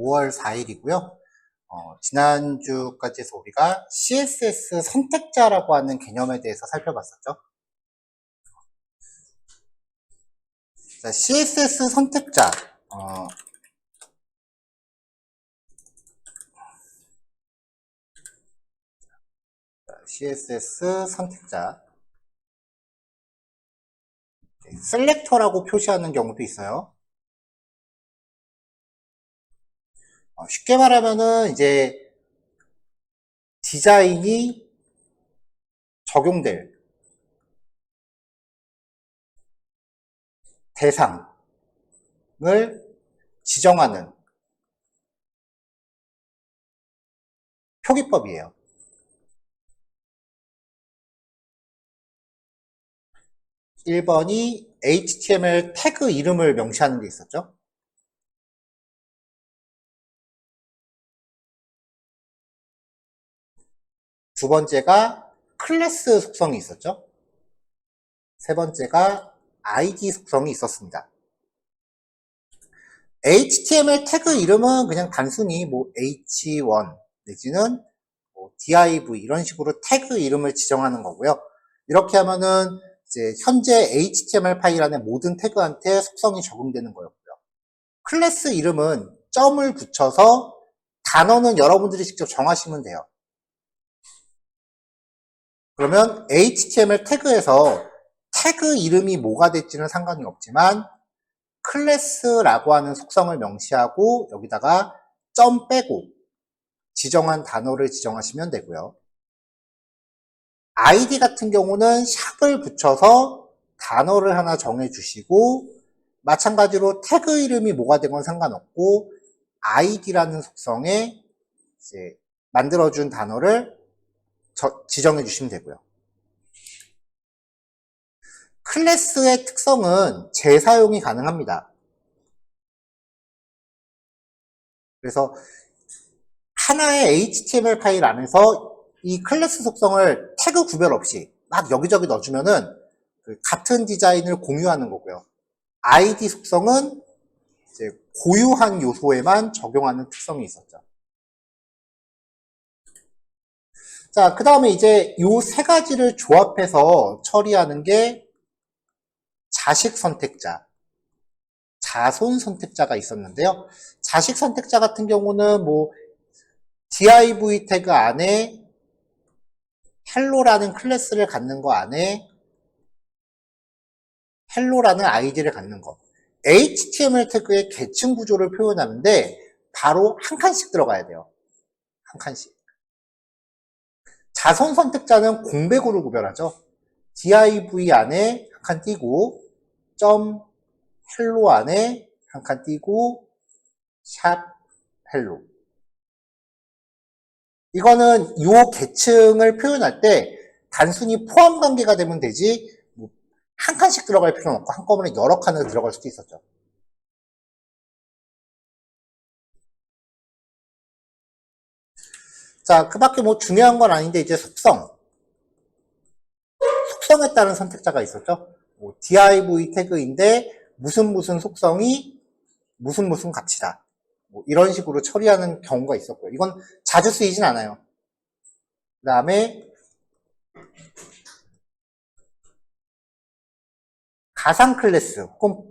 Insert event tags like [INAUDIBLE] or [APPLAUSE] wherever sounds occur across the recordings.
5월 4일이고요. 어, 지난주까지 해서 우리가 CSS 선택자라고 하는 개념에 대해서 살펴봤었죠. 자, CSS 선택자. 어, 자, CSS 선택자. 네, 셀렉터라고 표시하는 경우도 있어요. 쉽게 말하면은 이제 디자인이 적용될 대상을 지정하는 표기법이에요. 일번이 HTML 태그 이름을 명시하는 게 있었죠. 두 번째가 클래스 속성이 있었죠. 세 번째가 ID 속성이 있었습니다. HTML 태그 이름은 그냥 단순히 뭐 H1 내지는 뭐 div 이런 식으로 태그 이름을 지정하는 거고요. 이렇게 하면은 이제 현재 HTML 파일 안에 모든 태그한테 속성이 적용되는 거였고요. 클래스 이름은 점을 붙여서 단어는 여러분들이 직접 정하시면 돼요. 그러면 HTML 태그에서 태그 이름이 뭐가 될지는 상관이 없지만 클래스라고 하는 속성을 명시하고 여기다가 점 빼고 지정한 단어를 지정하시면 되고요. ID 같은 경우는 샵을 붙여서 단어를 하나 정해주시고 마찬가지로 태그 이름이 뭐가 되건 상관없고 ID라는 속성에 만들어준 단어를 저- 지정해 주시면 되고요. 클래스의 특성은 재사용이 가능합니다. 그래서 하나의 HTML 파일 안에서 이 클래스 속성을 태그 구별 없이 막 여기저기 넣어주면은 그 같은 디자인을 공유하는 거고요. ID 속성은 이제 고유한 요소에만 적용하는 특성이 있었죠. 자, 그 다음에 이제 요 세 가지를 조합해서 처리하는 게 자식 선택자, 자손 선택자가 있었는데요. 자식 선택자 같은 경우는 뭐 div 태그 안에 hello라는 클래스를 갖는 거 안에 hello라는 아이디를 갖는 것. HTML 태그의 계층 구조를 표현하는데 바로 한 칸씩 들어가야 돼요. 한 칸씩. 자손 선택자는 공백으로 구별하죠. div 안에 한 칸 띄고 점 hello 안에 한 칸 띄고 샵 hello. 이거는 요 계층을 표현할 때 단순히 포함 관계가 되면 되지 뭐한 칸씩 들어갈 필요는 없고 한꺼번에 여러 칸을 들어갈 수도 있었죠. 자, 그 밖에 뭐 중요한 건 아닌데 이제 속성. 속성에 따른 선택자가 있었죠. 뭐 div 태그인데 무슨 무슨 속성이 무슨 무슨 값이다. 뭐 이런 식으로 처리하는 경우가 있었고요. 이건 자주 쓰이진 않아요. 그 다음에 가상 클래스 혹은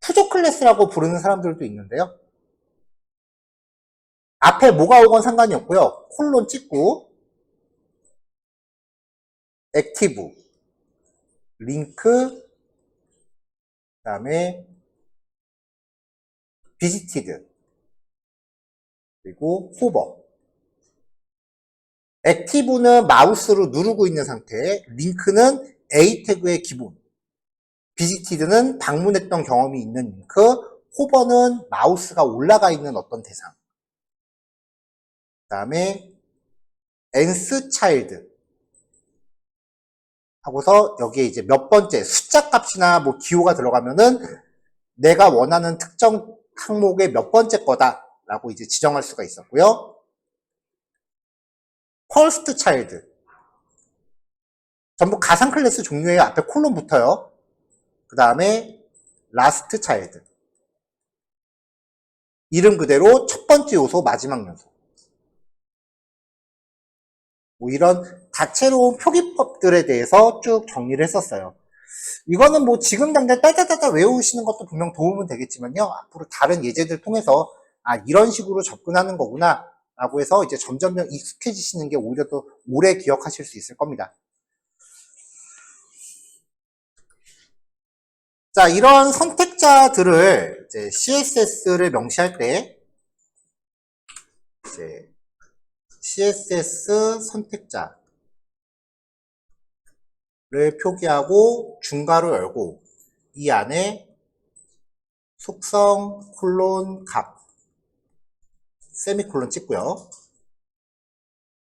푸조 클래스라고 부르는 사람들도 있는데요. 앞에 뭐가 오건 상관이 없고요. 콜론 찍고 액티브 링크 그다음에 비지티드 그리고 호버 액티브는 마우스로 누르고 있는 상태 링크는 A 태그의 기본 비지티드는 방문했던 경험이 있는 링크 호버는 마우스가 올라가 있는 어떤 대상 그 다음에 엔스 차일드 하고서 여기에 이제 몇 번째 숫자 값이나 뭐 기호가 들어가면은 내가 원하는 특정 항목의 몇 번째 거다라고 이제 지정할 수가 있었고요. 퍼스트 차일드 전부 가상 클래스 종류의 앞에 콜론 붙어요. 그 다음에 라스트 차일드 이름 그대로 첫 번째 요소, 마지막 요소. 뭐 이런 다채로운 표기법들에 대해서 쭉 정리를 했었어요. 이거는 뭐 지금 당장 따다다다 외우시는 것도 분명 도움은 되겠지만요. 앞으로 다른 예제들 통해서 아, 이런 식으로 접근하는 거구나. 라고 해서 이제 점점 익숙해지시는 게 오히려 더 오래 기억하실 수 있을 겁니다. 자, 이러한 선택자들을 이제 CSS를 명시할 때 이제 CSS 선택자를 표기하고 중괄호 열고 이 안에 속성 콜론 값 세미콜론 찍고요.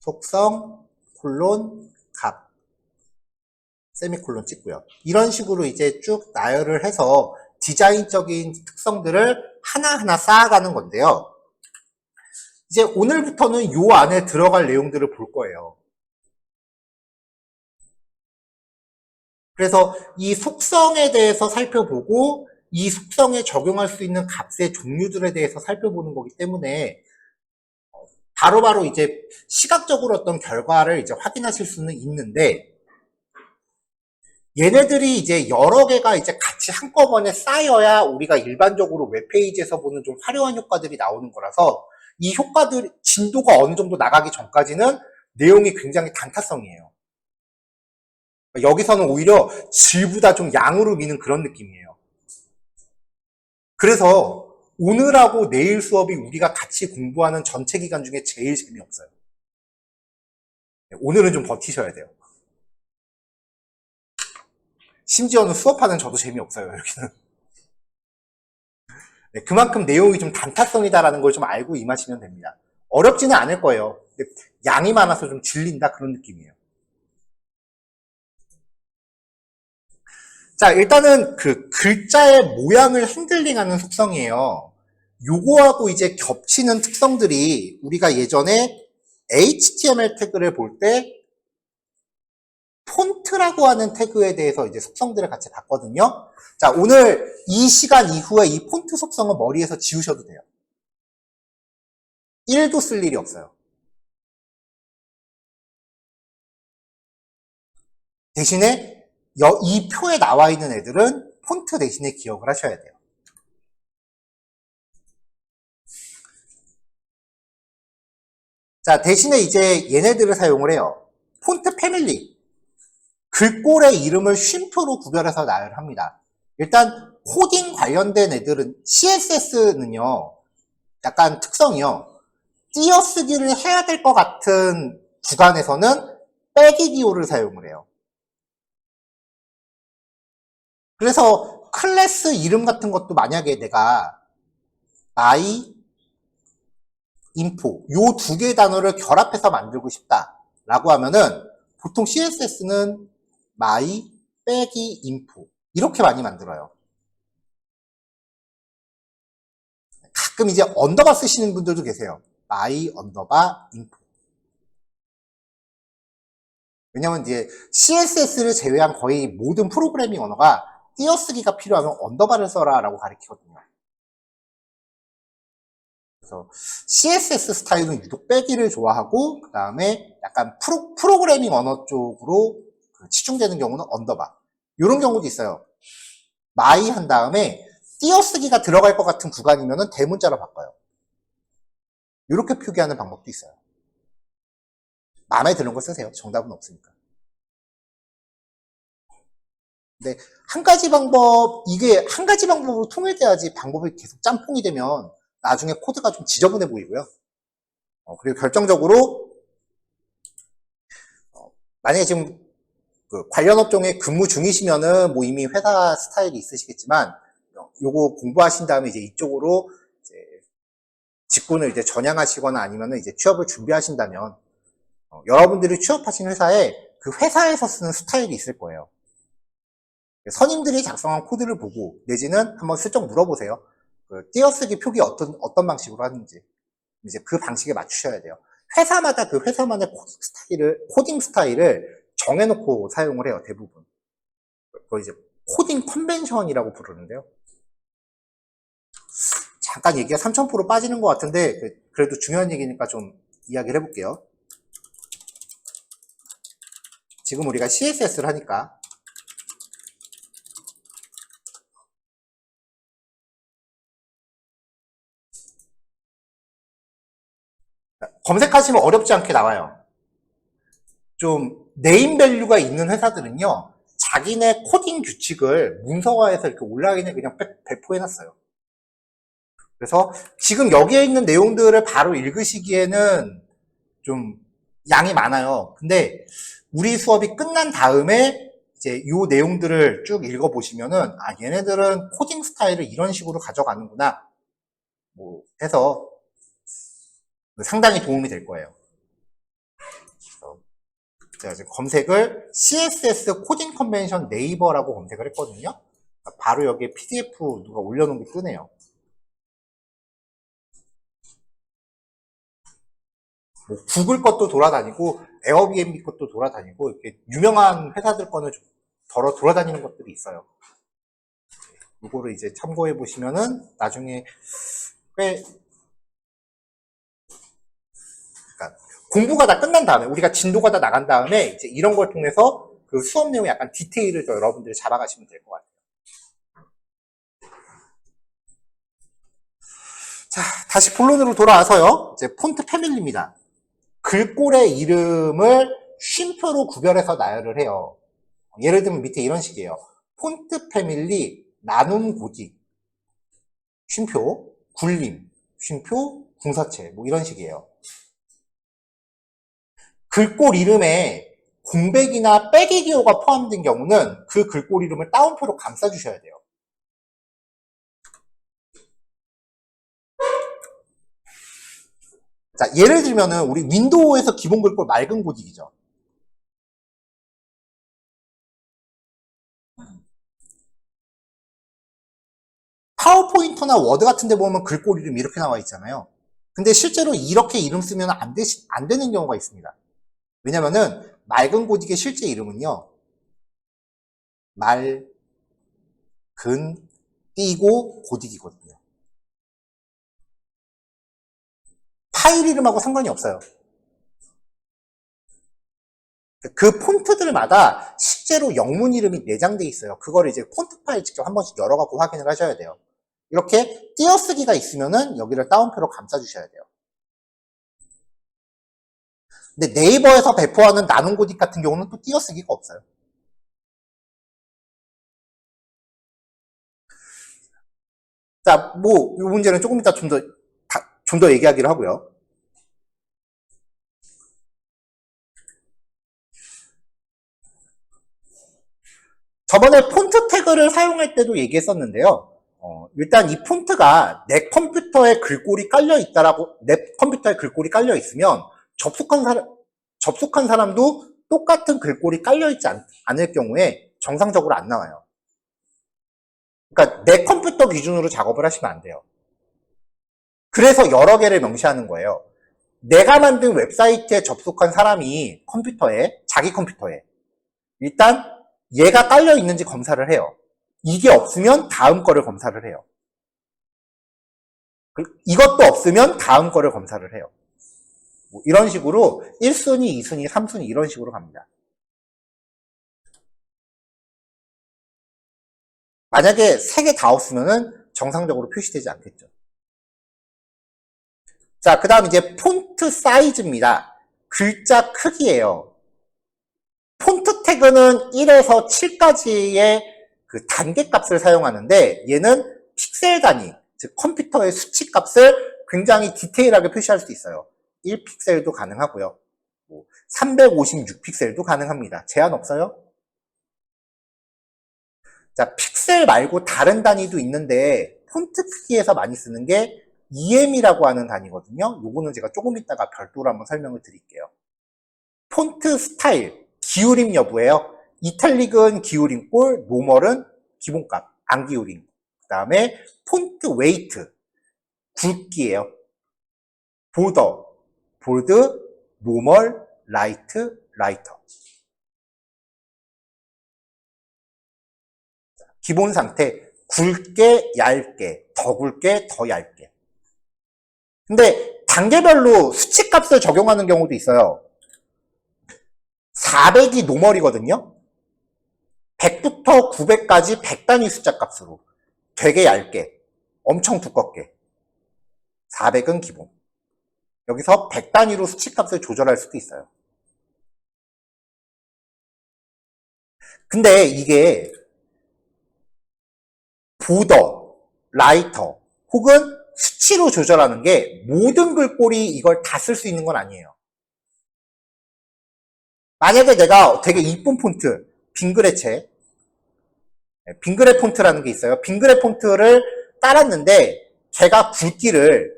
속성 콜론 값 세미콜론 찍고요. 이런 식으로 이제 쭉 나열을 해서 디자인적인 특성들을 하나하나 쌓아가는 건데요. 이제 오늘부터는 요 안에 들어갈 내용들을 볼 거예요. 그래서 이 속성에 대해서 살펴보고 이 속성에 적용할 수 있는 값의 종류들에 대해서 살펴보는 거기 때문에 바로 바로 이제 시각적으로 어떤 결과를 이제 확인하실 수는 있는데 얘네들이 이제 여러 개가 이제 같이 한꺼번에 쌓여야 우리가 일반적으로 웹페이지에서 보는 좀 화려한 효과들이 나오는 거라서 이 효과들 진도가 어느 정도 나가기 전까지는 내용이 굉장히 단타성이에요. 여기서는 오히려 질보다 좀 양으로 미는 그런 느낌이에요. 그래서 오늘하고 내일 수업이 우리가 같이 공부하는 전체 기간 중에 제일 재미없어요. 네, 오늘은 좀 버티셔야 돼요. 심지어는 수업하는 저도 재미없어요, 여기는. 네, 그만큼 내용이 좀 단타성이다라는 걸 좀 알고 임하시면 됩니다. 어렵지는 않을 거예요. 양이 많아서 좀 질린다 그런 느낌이에요. 자, 일단은 그 글자의 모양을 핸들링하는 속성이에요. 요거하고 이제 겹치는 특성들이 우리가 예전에 HTML 태그를 볼 때 폰트라고 하는 태그에 대해서 이제 속성들을 같이 봤거든요. 자, 오늘 이 시간 이후에 이 폰트 속성은 머리에서 지우셔도 돼요. 1도 쓸 일이 없어요. 대신에 이 표에 나와 있는 애들은 폰트 대신에 기억을 하셔야 돼요. 자, 대신에 이제 얘네들을 사용을 해요. 폰트 패밀리. 글꼴의 이름을 쉼표로 구별해서 나열합니다. 일단 코딩 관련된 애들은 CSS는요. 약간 특성이요. 띄어쓰기를 해야 될 것 같은 구간에서는 빼기 기호를 사용을 해요. 그래서 클래스 이름 같은 것도 만약에 내가 my info 요 두 개의 단어를 결합해서 만들고 싶다라고 하면은 보통 CSS는 my 빼기 info 이렇게 많이 만들어요. 가끔 이제 언더바 쓰시는 분들도 계세요. my 언더바 info 왜냐면 이제 CSS를 제외한 거의 모든 프로그래밍 언어가 띄어쓰기가 필요하면 언더바를 써라 라고 가르치거든요. 그래서 CSS 스타일은 유독 빼기를 좋아하고 그 다음에 약간 프로, 프로그래밍 언어 쪽으로 그 치중되는 경우는 언더바 이런 경우도 있어요. 마이 한 다음에 띄어쓰기가 들어갈 것 같은 구간이면 대문자로 바꿔요. 이렇게 표기하는 방법도 있어요. 마음에 드는 걸 쓰세요. 정답은 없으니까. 근데 한 가지 방법, 이게 한 가지 방법으로 통일돼야지 방법이 계속 짬뽕이 되면 나중에 코드가 좀 지저분해 보이고요. 어, 그리고 결정적으로 어, 만약에 지금 그 관련 업종에 근무 중이시면은 뭐 이미 회사 스타일이 있으시겠지만 어, 요거 공부하신 다음에 이제 이쪽으로 이제 직군을 이제 전향하시거나 아니면은 이제 취업을 준비하신다면 어, 여러분들이 취업하신 회사에 그 회사에서 쓰는 스타일이 있을 거예요. 선임들이 작성한 코드를 보고 내지는 한번 슬쩍 물어보세요. 그 띄어쓰기 표기 어떤 어떤 방식으로 하는지 이제 그 방식에 맞추셔야 돼요. 회사마다 그 회사만의 코딩 스타일을 코딩 스타일을 정해놓고 사용을 해요 대부분. 그걸 이제 코딩 컨벤션이라고 부르는데요. 잠깐 얘기가 3000% 빠지는 것 같은데 그- 그래도 중요한 얘기니까 좀 이야기를 해볼게요. 지금 우리가 CSS를 하니까 검색하시면 어렵지 않게 나와요. 좀 네임 밸류가 있는 회사들은요. 자기네 코딩 규칙을 문서화해서 이렇게 온라인에 그냥 배- 배포해놨어요. 그래서 지금 여기에 있는 내용들을 바로 읽으시기에는 좀 양이 많아요. 근데 우리 수업이 끝난 다음에 이제 이 내용들을 쭉 읽어보시면은 아 얘네들은 코딩 스타일을 이런 식으로 가져가는구나 뭐 해서 상당히 도움이 될 거예요. 제가 지금 검색을 CSS 코딩 컨벤션 네이버라고 검색을 했거든요. 바로 여기에 PDF 누가 올려놓은 게 뜨네요. 뭐 구글 것도 돌아다니고 에어비앤비 것도 돌아다니고 이렇게 유명한 회사들 거는 좀 덜어 돌아다니는 것들이 있어요. 이거를 이제 참고해 보시면은 나중에 꽤 그러니까 공부가 다 끝난 다음에 우리가 진도가 다 나간 다음에 이제 이런 걸 통해서 그 수업 내용 약간 디테일을 더 여러분들이 잡아가시면 될 것 같아요. 자, 다시 본론으로 돌아와서요. 이제 폰트 패밀리입니다. 글꼴의 이름을 쉼표로 구별해서 나열을 해요. 예를 들면 밑에 이런 식이에요. 폰트 패밀리, 나눔 고딕, 쉼표, 굴림, 쉼표, 궁서체, 뭐 이런 식이에요. 글꼴 이름에 공백이나 빼기 기호가 포함된 경우는 그 글꼴 이름을 따옴표로 감싸주셔야 돼요. 자, 예를 들면은 우리 윈도우에서 기본 글꼴 맑은 고딕이죠. 파워포인터나 워드 같은 데 보면 글꼴 이름 이렇게 나와 있잖아요. 근데 실제로 이렇게 이름 쓰면 안, 되, 안 되는 경우가 있습니다. 왜냐면은 맑은 고딕의 실제 이름은요. 맑은 띄고 고딕이거든요. 파일 이름하고 상관이 없어요. 그 폰트들마다 실제로 영문 이름이 내장돼 있어요. 그걸 이제 폰트 파일 직접 한 번씩 열어갖고 확인을 하셔야 돼요. 이렇게 띄어쓰기가 있으면은 여기를 따옴표로 감싸주셔야 돼요. 근데 네이버에서 배포하는 나눔 고딕 같은 경우는 또 띄어쓰기가 없어요. 자, 뭐, 이 문제는 조금 이따 좀 더, 좀 더 얘기하기로 하고요. 저번에 폰트 태그를 사용할 때도 얘기했었는데요. 어, 일단 이 폰트가 내 컴퓨터에 글꼴이 깔려 있다라고, 내 컴퓨터에 글꼴이 깔려 있으면 접속한 사람, 접속한 사람도 똑같은 글꼴이 깔려 있지 않, 않을 경우에 정상적으로 안 나와요. 그러니까 내 컴퓨터 기준으로 작업을 하시면 안 돼요. 그래서 여러 개를 명시하는 거예요. 내가 만든 웹사이트에 접속한 사람이 컴퓨터에, 자기 컴퓨터에, 일단 얘가 깔려 있는지 검사를 해요. 이게 없으면 다음 거를 검사를 해요. 이것도 없으면 다음 거를 검사를 해요. 뭐 이런 식으로 1순위, 2순위, 3순위 이런 식으로 갑니다. 만약에 3개 다 없으면 정상적으로 표시되지 않겠죠. 자, 그 다음 이제 폰트 사이즈입니다. 글자 크기예요. 폰트 태그는 1에서 7까지의 그 단계 값을 사용하는데 얘는 픽셀 단위, 즉 컴퓨터의 수치 값을 굉장히 디테일하게 표시할 수 있어요. 1픽셀도 가능하고요. 356픽셀도 가능합니다. 제한 없어요? 자, 픽셀 말고 다른 단위도 있는데 폰트 크기에서 많이 쓰는 게 EM이라고 하는 단위거든요. 요거는 제가 조금 이따가 별도로 한번 설명을 드릴게요. 폰트 스타일, 기울임 여부예요. 이탈릭은 기울임 꼴, 노멀은 기본값, 안 기울임. 그 다음에 폰트 웨이트, 굵기예요. 보더, 볼드, 노멀, 라이트, 라이터. 기본 상태, 굵게, 얇게, 더 굵게, 더 얇게. 근데 단계별로 수치값을 적용하는 경우도 있어요. 400이 노멀이거든요. 100부터 900까지 100단위 숫자 값으로 되게 얇게, 엄청 두껍게. 400은 기본. 여기서 100단위로 수치값을 조절할 수도 있어요. 근데 이게 보더, 라이터 혹은 수치로 조절하는 게 모든 글꼴이 이걸 다 쓸 수 있는 건 아니에요. 만약에 내가 되게 이쁜 폰트, 빙그레체, 네, 빙그레 폰트라는 게 있어요. 빙그레 폰트를 따랐는데 제가 굵기를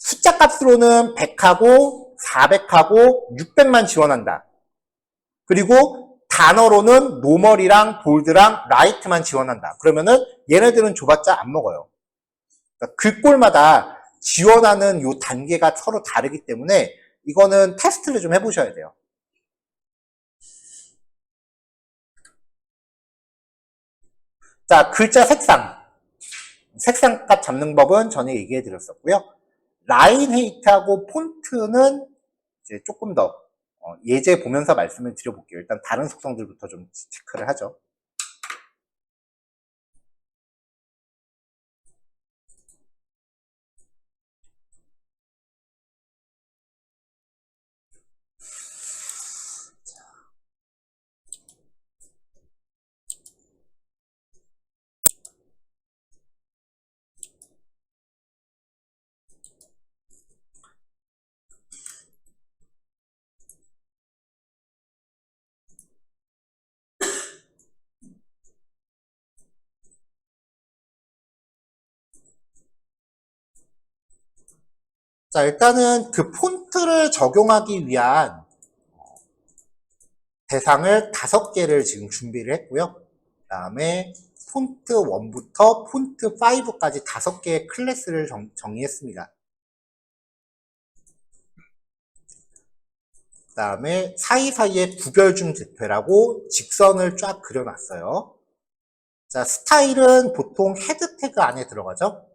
숫자 값으로는 100하고 400하고 600만 지원한다. 그리고 단어로는 노멀이랑 볼드랑 라이트만 지원한다. 그러면은 얘네들은 줘봤자 안 먹어요. 그러니까 글꼴마다 지원하는 요 단계가 서로 다르기 때문에 이거는 테스트를 좀 해보셔야 돼요. 자, 글자 색상. 색상값 잡는 법은 전에 얘기해 드렸었고요. 라인 헤이트하고 폰트는 이제 조금 더 어, 예제 보면서 말씀을 드려볼게요. 일단 다른 속성들부터 좀 체크를 하죠. 자, 일단은 그 폰트를 적용하기 위한 대상을 다섯 개를 지금 준비를 했고요. 그 다음에 폰트 1부터 폰트 5까지 다섯 개의 클래스를 정, 정의했습니다. 그 다음에 사이사이에 구별 중 대표라고 직선을 쫙 그려놨어요. 자, 스타일은 보통 헤드 태그 안에 들어가죠.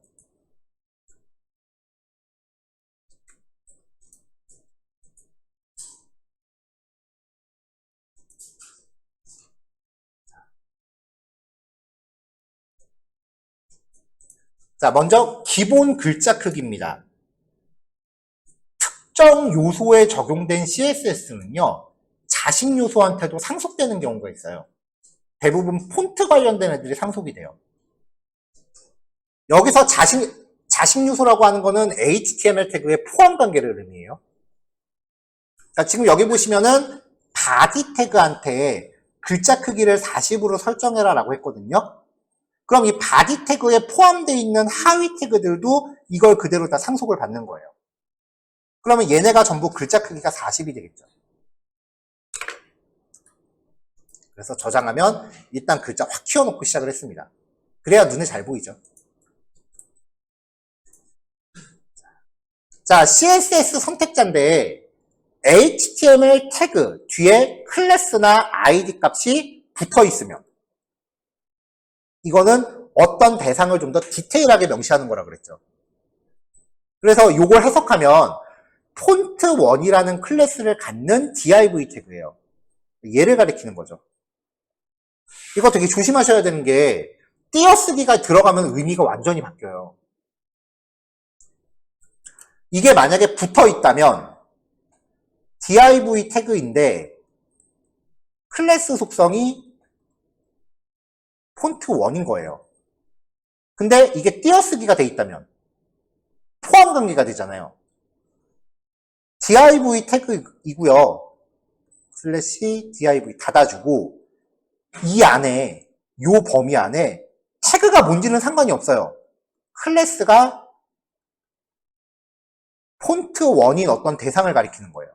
자, 먼저 기본 글자 크기입니다. 특정 요소에 적용된 CSS는요, 자식 요소한테도 상속되는 경우가 있어요. 대부분 폰트 관련된 애들이 상속이 돼요. 여기서 자식, 자식 요소라고 하는 거는 HTML 태그의 포함 관계를 의미해요. 자, 지금 여기 보시면은 바디 태그한테 글자 크기를 40으로 설정해라 라고 했거든요. 그럼 이 바디 태그에 포함되어 있는 하위 태그들도 이걸 그대로 다 상속을 받는 거예요. 그러면 얘네가 전부 글자 크기가 40이 되겠죠. 그래서 저장하면 일단 글자 확 키워놓고 시작을 했습니다. 그래야 눈에 잘 보이죠. 자, CSS 선택자인데 HTML 태그 뒤에 클래스나 ID 값이 붙어 있으면 이거는 어떤 대상을 좀 더 디테일하게 명시하는 거라 그랬죠. 그래서 이걸 해석하면 폰트1이라는 클래스를 갖는 div 태그예요. 얘를 가리키는 거죠. 이거 되게 조심하셔야 되는 게 띄어쓰기가 들어가면 의미가 완전히 바뀌어요. 이게 만약에 붙어 있다면 div 태그인데 클래스 속성이 폰트 1인 거예요. 근데 이게 띄어쓰기가 돼 있다면 포함 관계가 되잖아요. div 태그이고요. 슬래시 div 닫아주고 이 안에 요 범위 안에 태그가 뭔지는 상관이 없어요. 클래스가 폰트 1인 어떤 대상을 가리키는 거예요.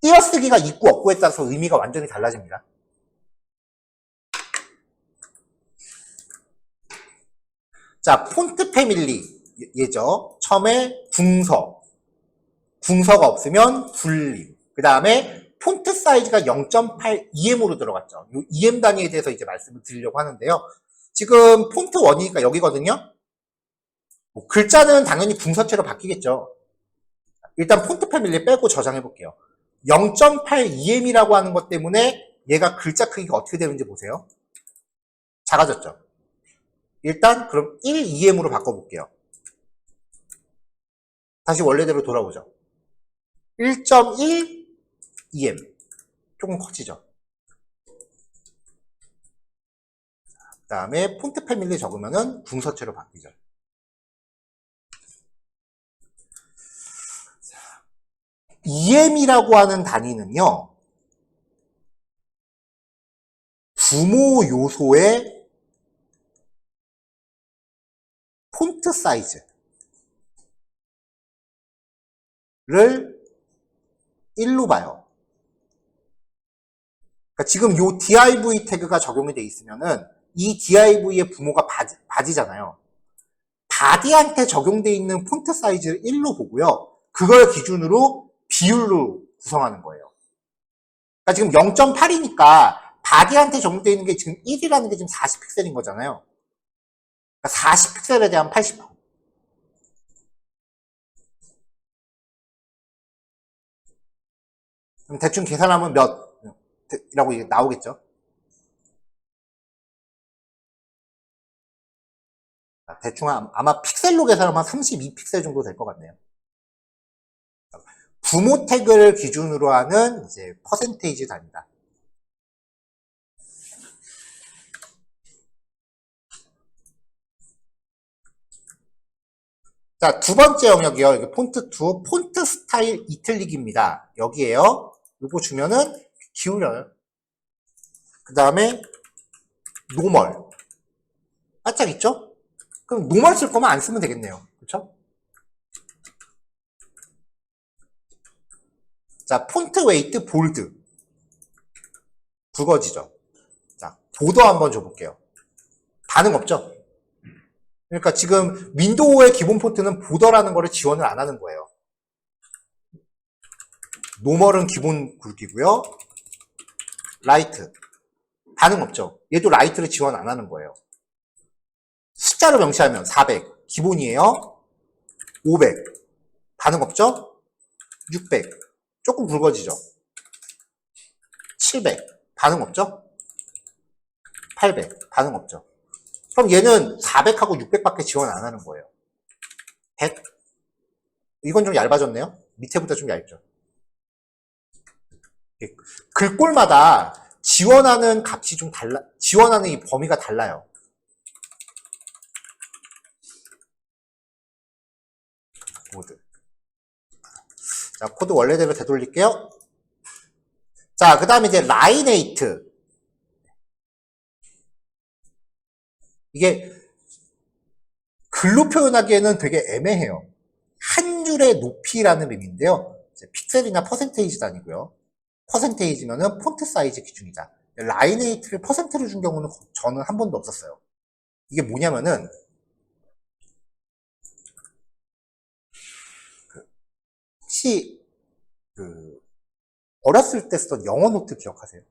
띄어쓰기가 있고 없고에 따라서 의미가 완전히 달라집니다. 자, 폰트 패밀리 예죠. 처음에 궁서. 궁서가 없으면 불림. 그 다음에 폰트 사이즈가 0.8 EM으로 들어갔죠. 이 EM 단위에 대해서 이제 말씀을 드리려고 하는데요. 지금 폰트 원이니까 여기거든요. 뭐 글자는 당연히 분서체로 바뀌겠죠. 일단 폰트 패밀리 빼고 저장해 볼게요. 0.8EM이라고 하는 것 때문에 얘가 글자 크기가 어떻게 되는지 보세요. 작아졌죠. 일단 그럼 1EM으로 바꿔볼게요. 다시 원래대로 돌아오죠. 1.1 EM 조금 커지죠. 그 다음에 폰트 패밀리 적으면은 궁서체로 바뀌죠. EM이라고 하는 단위는요, 부모 요소의 폰트 사이즈를 1로 봐요. 그러니까 지금 요 div 태그가 적용이 돼 있으면은 이 div의 부모가 바디, 바디잖아요. 바디한테 적용돼 있는 폰트 사이즈를 1로 보고요. 그걸 기준으로 비율로 구성하는 거예요. 그러니까 지금 0.8이니까 바디한테 적용되어 있는 게 지금 1이라는 게 지금 40픽셀인 거잖아요. 그러니까 40픽셀에 대한 80%. 그럼 대충 계산하면 몇? 이라고 나오겠죠? 아, 대충 아- 아마 픽셀로 계산하면 32픽셀 정도 될 것 같네요. 부모 태그를 기준으로 하는 이제 퍼센테이지 단위다. 자, 두 번째 영역이요. 여기 폰트 2, 폰트 스타일 이틀리기입니다. 여기에요. 이거 주면은 기울여요. 그 다음에 노멀. 바짝 있죠? 그럼 노멀 쓸 거면 안 쓰면 되겠네요. 그렇죠? 자, 폰트 웨이트 볼드. 굵어지죠. 자, 보더 한번 줘볼게요. 반응 없죠? 그러니까 지금 윈도우의 기본 폰트는 보더라는 거를 지원을 안 하는 거예요. 노멀은 기본 굵기고요. 라이트. 반응 없죠? 얘도 라이트를 지원 안 하는 거예요. 숫자로 명시하면 400. 기본이에요. 500. 반응 없죠? 600. 조금 굵어지죠? 700. 반응 없죠? 800. 반응 없죠? 그럼 얘는 400하고 600밖에 지원 안 하는 거예요. 100. 이건 좀 얇아졌네요. 밑에보다 좀 얇죠. 글꼴마다 지원하는 값이 좀 달라, 지원하는 이 범위가 달라요. 모드. 자, 코드 원래대로 되돌릴게요. 자, 그 다음에 이제 라이네이트. 이게 글로 표현하기에는 되게 애매해요. 한 줄의 높이라는 의미인데요. 픽셀이나 퍼센테이지 단위고요. 퍼센테이지면은 폰트 사이즈 기준이다. 라이네이트를 퍼센트로 준 경우는 저는 한 번도 없었어요. 이게 뭐냐면은 그 혹시 그 어렸을 때 쓰던 영어 노트 기억하세요?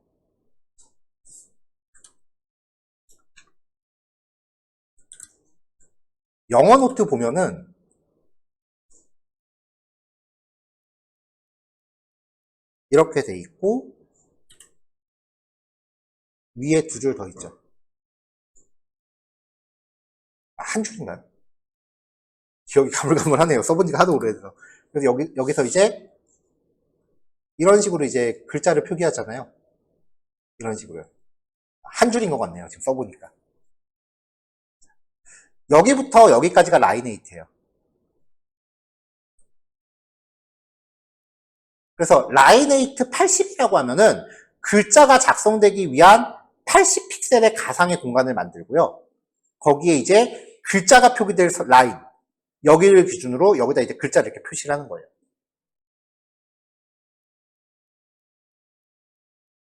영어 노트 보면은 이렇게 돼 있고 위에 두 줄 더 있죠. 아, 한 줄인가요? 기억이 가물가물하네요. 써본 지가 하도 오래돼서. 그래서 여기, 여기서 이제 이런 식으로 이제 글자를 표기하잖아요. 이런 식으로요. 한 줄인 것 같네요. 지금 써보니까. 여기부터 여기까지가 라이네이트예요. 그래서 라이네이트 80이라고 하면은 글자가 작성되기 위한 80픽셀의 가상의 공간을 만들고요. 거기에 이제 글자가 표기될 라인 여기를 기준으로 여기다 이제 글자를 이렇게 표시를 하는 거예요.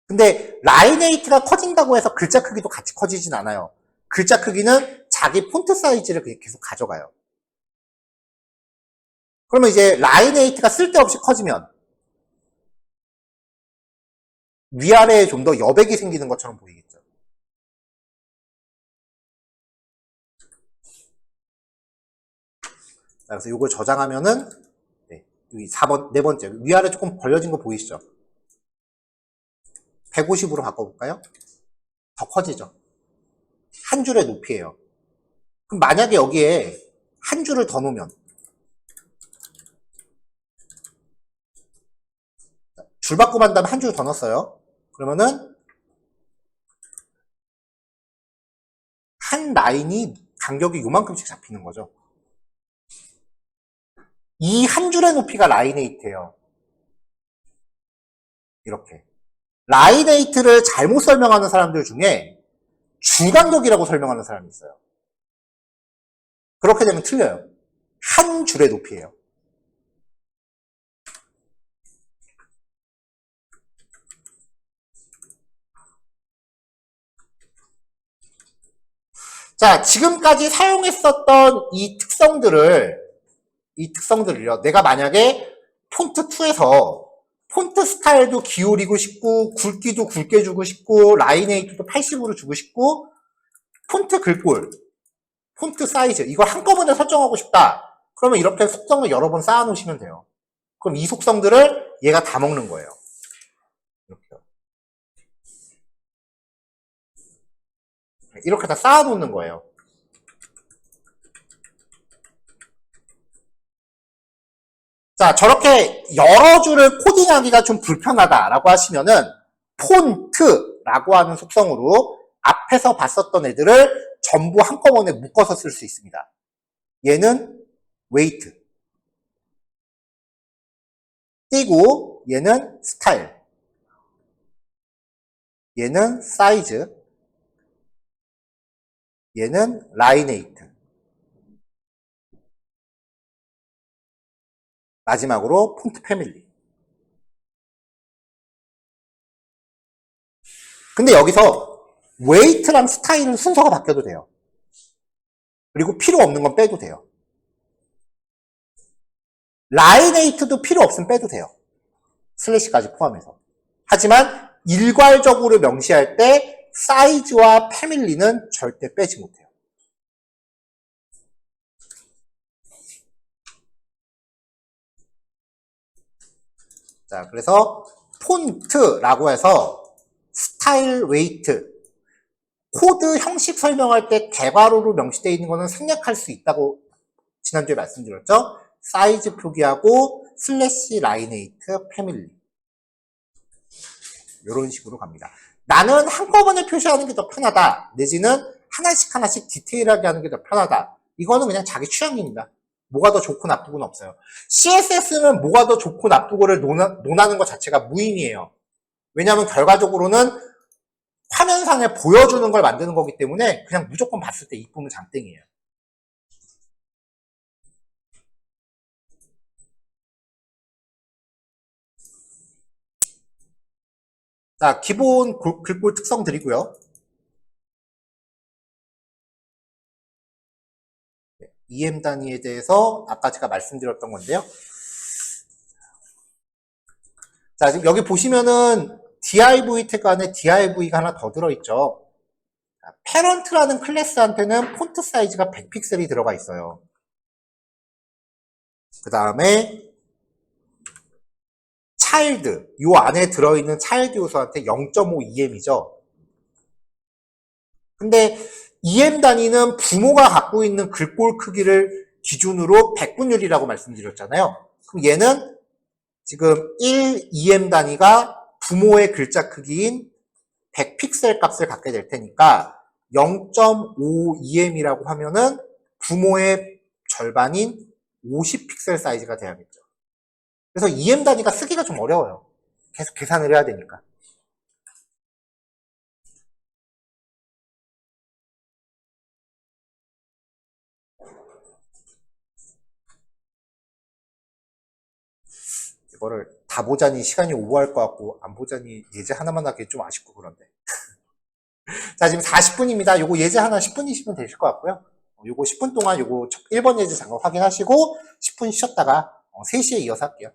근데 라이네이트가 커진다고 해서 글자 크기도 같이 커지진 않아요. 글자 크기는 자기 폰트 사이즈를 계속 가져가요. 그러면 이제 라인 8가 쓸데없이 커지면 위아래에 좀 더 여백이 생기는 것처럼 보이겠죠. 그래서 이걸 저장하면은 네, 4번, 네 번째 위아래 조금 벌려진 거 보이시죠? 150으로 바꿔볼까요? 더 커지죠. 한 줄의 높이에요. 그럼 만약에 여기에 한 줄을 더 놓으면 줄 바꾸고 한 다음에 한 줄 더 넣었어요. 그러면은 한 라인이 간격이 요만큼씩 잡히는 거죠. 이 한 줄의 높이가 라인에이트예요. 이렇게. 라인에이트를 잘못 설명하는 사람들 중에 주간격이라고 설명하는 사람이 있어요. 그렇게 되면 틀려요. 한 줄의 높이예요. 자, 지금까지 사용했었던 이 특성들을, 이 특성들을요, 내가 만약에 폰트 2에서 폰트 스타일도 기울이고 싶고, 굵기도 굵게 주고 싶고, 라인 에이트도 80으로 주고 싶고, 폰트 글꼴, 폰트 사이즈, 이걸 한꺼번에 설정하고 싶다. 그러면 이렇게 속성을 여러 번 쌓아 놓으시면 돼요. 그럼 이 속성들을 얘가 다 먹는 거예요. 이렇게요. 이렇게 다 쌓아 놓는 거예요. 자, 저렇게 여러 줄을 코딩하기가 좀 불편하다라고 하시면은 폰트라고 하는 속성으로 앞에서 봤었던 애들을 전부 한꺼번에 묶어서 쓸 수 있습니다. 얘는 웨이트. 띄고 얘는 스타일. 얘는 사이즈. 얘는 라이네이트. 마지막으로 폰트 패밀리. 근데 여기서 웨이트랑 스타일은 순서가 바뀌어도 돼요. 그리고 필요 없는 건 빼도 돼요. 라이네이트도 필요 없으면 빼도 돼요. 슬래시까지 포함해서. 하지만 일괄적으로 명시할 때 사이즈와 패밀리는 절대 빼지 못해요. 자, 그래서 폰트라고 해서 스타일 웨이트 코드 형식 설명할 때 대괄호로 명시되어 있는 것은 생략할 수 있다고 지난주에 말씀드렸죠. 사이즈 표기하고 슬래시 라이네이트 패밀리 이런 식으로 갑니다. 나는 한꺼번에 표시하는 게 더 편하다. 내지는 하나씩 하나씩 디테일하게 하는 게 더 편하다. 이거는 그냥 자기 취향입니다. 뭐가 더 좋고 나쁘고는 없어요. CSS는 뭐가 더 좋고 나쁘고를 논하, 논하는 것 자체가 무의미해요. 왜냐하면 결과적으로는 화면상에 보여주는 걸 만드는 거기 때문에 그냥 무조건 봤을 때 이쁨은 장땡이에요. 자, 기본 골- 글꼴 특성들이고요. EM 단위에 대해서 아까 제가 말씀드렸던 건데요. 자, 지금 여기 보시면은 div 태그 안에 div가 하나 더 들어있죠. 패런트라는 클래스한테는 폰트 사이즈가 100픽셀이 들어가 있어요. 그 다음에 차일드, 요 안에 들어있는 차일드 요소한테 0.5em이죠. 근데 em 단위는 부모가 갖고 있는 글꼴 크기를 기준으로 백분율이라고 말씀드렸잖아요. 그럼 얘는 지금 1 em 단위가 부모의 글자 크기인 100픽셀 값을 갖게 될 테니까 0.5 em이라고 하면은 부모의 절반인 50픽셀 사이즈가 돼야겠죠. 그래서 em 단위가 쓰기가 좀 어려워요. 계속 계산을 해야 되니까. 이거를 다 보자니 시간이 오버할 것 같고 안 보자니 예제 하나만 하기 좀 아쉽고 그런데. [LAUGHS] 자 지금 40분입니다. 요거 예제 하나 10분이시면 되실 것 같고요. 어, 요거 10분 동안 요거 1번 예제 잠깐 확인하시고 10분 쉬었다가 3시에 이어서 할게요